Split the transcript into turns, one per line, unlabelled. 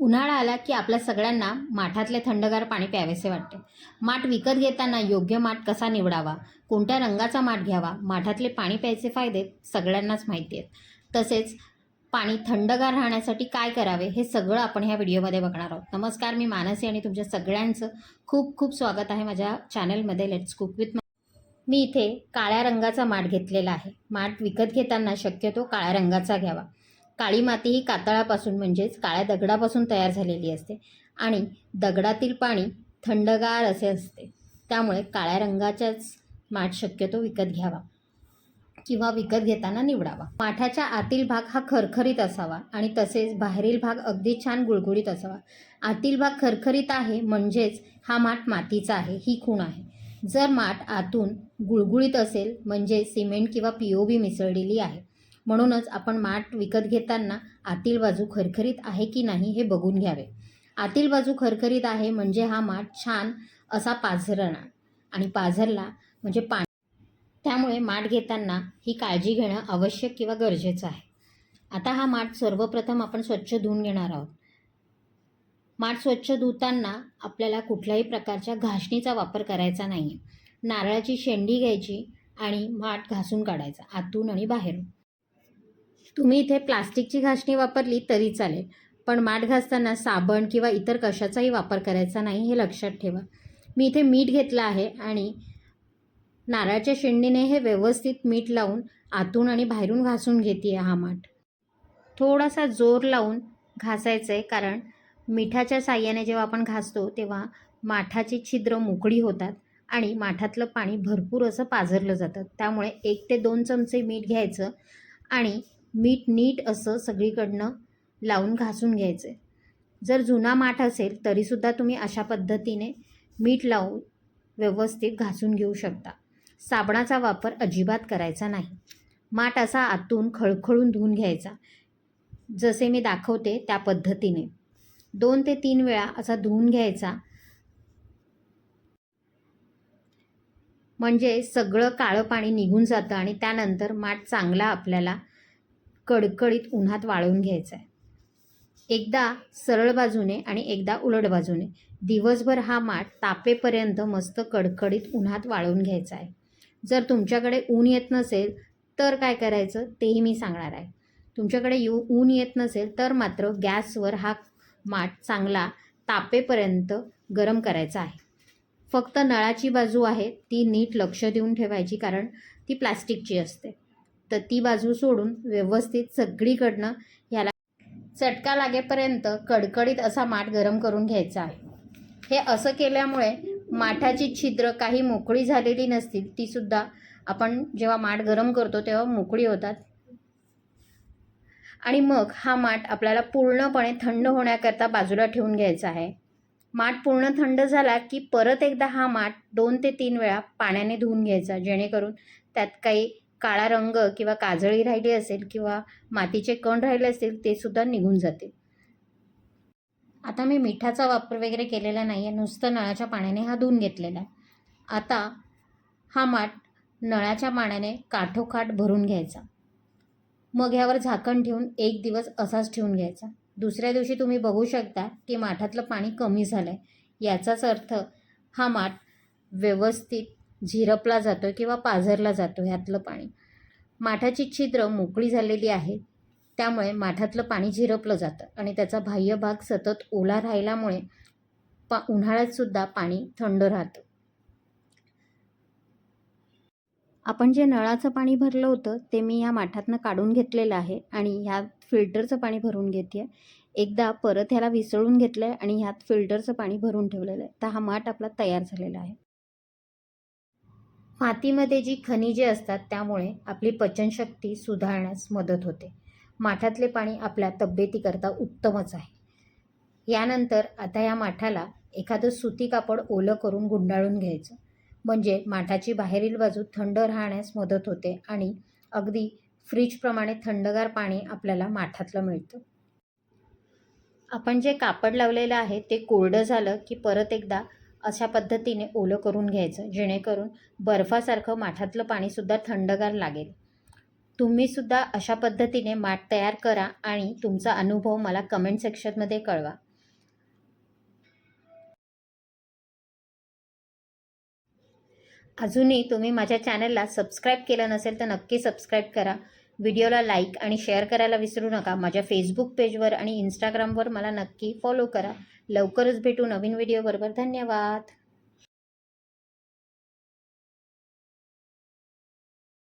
उन्हाळा आला की आपल्या सगळ्यांना माठातले थंडगार पाणी प्यावेसे वाटते. माठ विकत घेताना योग्य माठ कसा निवडावा? कोणत्या रंगाचा माठ घ्यावा? माठातले पाणी प्यायचे फायदे सगळ्यांनाच माहिती आहेत. तसेच पाणी थंडगार राहण्यासाठी काय करावे हे सगळं आपण ह्या व्हिडिओमध्ये बघणार आहोत. नमस्कार मी मानसी आणि तुमच्या सगळ्यांचं खूप खूप स्वागत आहे माझ्या चॅनलमध्ये. लेट्स कुक विथ मी इथे काळ्या रंगाचा माठ घेतलेला आहे. माठ विकत घेताना शक्यतो काळ्या रंगाचा घ्यावा. काळी माती ही कातळापासून म्हणजेच काळ्या दगडापासून तयार झालेली असते आणि दगडातील पाणी थंडगार असे असते. त्यामुळे काळ्या रंगाच्याच माठ शक्यतो विकत घ्यावा किंवा विकत घेताना निवडावा. माठाच्या आतील भाग हा खरखरीत असावा आणि तसेच बाहेरील भाग अगदी छान गुळगुळीत असावा. आतील भाग खरखरीत आहे म्हणजेच हा माठ मातीचा आहे ही खूण आहे. जर माठ आतून गुळगुळीत असेल म्हणजे सिमेंट किंवा पी ओ बी मिसळलेली आहे म्हणूनच आपण माठ विकत घेताना आतील बाजू खरखरीत आहे की नाही हे बघून घ्यावे. आतील बाजू खरखरीत आहे म्हणजे हा माठ छान असा पाझरणार आणि पाझरला म्हणजे पाणी. त्यामुळे माठ घेताना ही काळजी घेणं आवश्यक किंवा गरजेचं आहे. आता हा माठ सर्वप्रथम आपण स्वच्छ धुवून घेणार आहोत. माठ स्वच्छ धुताना आपल्याला कुठल्याही प्रकारच्या घासणीचा वापर करायचा नाही आहे नारळाची शेंडी घ्यायची आणि माठ घासून काढायचा आतून आणि बाहेरून. तुम्ही इथे प्लास्टिकची घासणी वापरली तरी चालेल पण माठ घासताना साबण किंवा इतर कशाचाही वापर करायचा नाही हे लक्षात ठेवा. मी इथे मीठ घेतलं आहे आणि नारळाच्या शेंडीने हे व्यवस्थित मीठ लावून आतून आणि बाहेरून घासून घेते हा माठ. थोडासा जोर लावून घासायचं आहे कारण मिठाच्या साह्याने जेव्हा आपण घासतो तेव्हा माठाची छिद्र मोकळी होतात आणि माठातलं पाणी भरपूर असं पाझरलं जातं. त्यामुळे एक ते दोन चमचे मीठ घ्यायचं आणि मीठ नीट असं सगळीकडनं लावून घासून घ्यायचं. आहे जर जुना माठ असेल तरीसुद्धा तुम्ही अशा पद्धतीने मीठ लावून व्यवस्थित घासून घेऊ शकता. साबणाचा वापर अजिबात करायचा नाही. माठ असा आतून खळखळून धुवून घ्यायचा. जसे मी दाखवते त्या पद्धतीने. दोन ते तीन वेळा असा धुवून घ्यायचा. म्हणजे सगळं काळं पाणी निघून जातं आणि त्यानंतर माठ चांगला आपल्याला कडकडीत उन्हात वाळवून घ्यायचा आहे एकदा सरळ बाजूने आणि एकदा उलट बाजूने. दिवसभर हा माठ तापेपर्यंत मस्त कडकडीत उन्हात वाळवून घ्यायचा आहे जर तुमच्याकडे ऊन येत नसेल तर काय करायचं तेही मी सांगणार आहे. तुमच्याकडे यू ऊन येत नसेल तर मात्र गॅसवर हा माठ चांगला तापेपर्यंत गरम करायचा आहे. फक्त नळाची बाजू आहे ती नीट लक्ष देऊन ठेवायची कारण ती प्लास्टिकची असते. तर ती बाजू सोडून व्यवस्थित सगळीकडनं ह्याला चटका लागेपर्यंत कडकडीत असा माठ गरम करून घ्यायचा. आहे हे असं केल्यामुळे माठाची छिद्र काही मोकळी झालेली नसतील तीसुद्धा आपण जेव्हा माठ गरम करतो तेव्हा मोकळी होतात. आणि मग हा माठ आपल्याला पूर्णपणे थंड होण्याकरता बाजूला ठेवून घ्यायचा आहे. माठ पूर्ण थंड झाला की परत एकदा हा माठ दोन ते तीन वेळा पाण्याने धुवून घ्यायचा जेणेकरून त्यात काही काळा रंग किंवा काजळी राहिली असेल किंवा मातीचे कण राहिले असतील ते सुद्धा निघून जातील आता मी मिठाचा वापर वगैरे केलेला नाही आहे नुसतं नळाच्या पाण्याने हा धुवून घेतलेला आहे. आता हा माठ नळाच्या पाण्याने काठोकाठ भरून घ्यायचा. मग ह्यावर झाकण ठेवून एक दिवस असाच ठेवून घ्यायचा. दुसऱ्या दिवशी तुम्ही बघू शकता की माठातलं पाणी कमी झालं आहे याचाच अर्थ हा माठ व्यवस्थित झिरपला जातो आहे किंवा पाझरला जातो ह्यातलं पाणी. माठाची छिद्र मोकळी झालेली आहे त्यामुळे माठातलं पाणी झिरपलं जातं आणि त्याचा बाह्य भाग सतत ओला राहिल्यामुळे पा उन्हाळ्यातसुद्धा पाणी थंड राहतं. आपण जे नळाचं पाणी भरलं होतं ते मी या माठातनं काढून घेतलेलं आहे आणि ह्यात फिल्टरचं पाणी भरून घेते एकदा परत ह्याला विसळून घेतलं आहे आणि ह्यात फिल्टरचं पाणी भरून ठेवलेलं आहे. तर हा माठ आपला तयार झालेला आहे. मातीमध्ये जी खनिजे असतात त्यामुळे आपली पचनशक्ती सुधारण्यास मदत होते. माठातले पाणी आपल्या तब्येतीकरता उत्तमच आहे. यानंतर आता या माठाला एखादं सुती कापड ओलं करून गुंडाळून घ्यायचं. म्हणजे माठाची बाहेरील बाजू थंड राहण्यास मदत होते आणि अगदी फ्रीजप्रमाणे थंडगार पाणी आपल्याला माठातलं मिळतं. आपण जे कापड लावलेलं आहे ते कोरडं झालं की परत एकदा अशा पद्धतीने ओलं करून घ्यायचं जेणेकरून बर्फासारखं माठातलं पाणीसुद्धा थंडगार लागेल. तुम्हीसुद्धा अशा पद्धतीने माठ तयार करा आणि तुमचा अनुभव मला कमेंट सेक्शनमध्ये कळवा. अजूनही तुम्ही माझ्या चॅनलला सबस्क्राईब केलं नसेल तर नक्की सबस्क्राईब करा. व्हिडिओला लाईक आणि शेअर करायला विसरू नका. माझ्या फेसबुक पेजवर आणि इंस्टाग्रामवर मला नक्की फॉलो करा. लवकरच भेटू नवीन व्हिडिओबरोबर धन्यवाद.